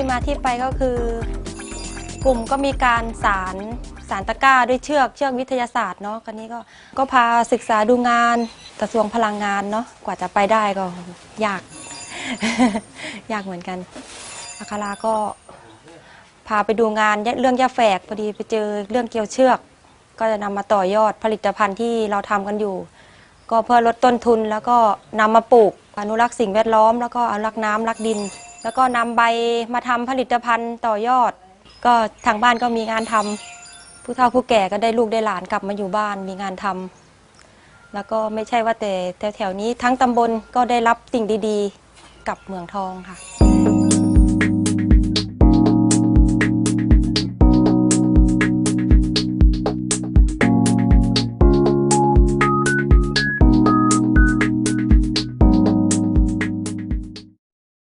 ที่มาที่ไปก็คือ กลุ่มก็มีการสารสารตะกร้าด้วยเชือกเชือกวิทยาศาสตร์เนาะกันนี้ก็ก็พาศึกษาดูงานกระทรวงพลังงานเนาะกว่าจะไปได้ก็ยาก ยากเหมือนกันอาคาราก็พาไปดูงานเรื่องยาแฝกพอดีไปเจอเรื่องเกี่ยวเชือก ก็จะนำมาต่อยอดผลิตภัณฑ์ที่เราทำกันอยู่ ก็เพื่อลดต้นทุนแล้วก็นำมาปลูกอนุรักษ์สิ่งแวดล้อม แล้วก็อนุรักษ์น้ำรักดิน แล้วก็นำใบมาทำผลิตภัณฑ์ต่อยอด ก็ทางบ้านก็มีงานทำผู้เฒ่าผู้แก่ก็ได้ลูกได้หลานกลับมาอยู่บ้านมีงานทำแล้วก็ไม่ใช่ว่าแต่แถวๆนี้ทั้งตำบลก็ได้รับสิ่งดีๆ กับเมืองทองค่ะ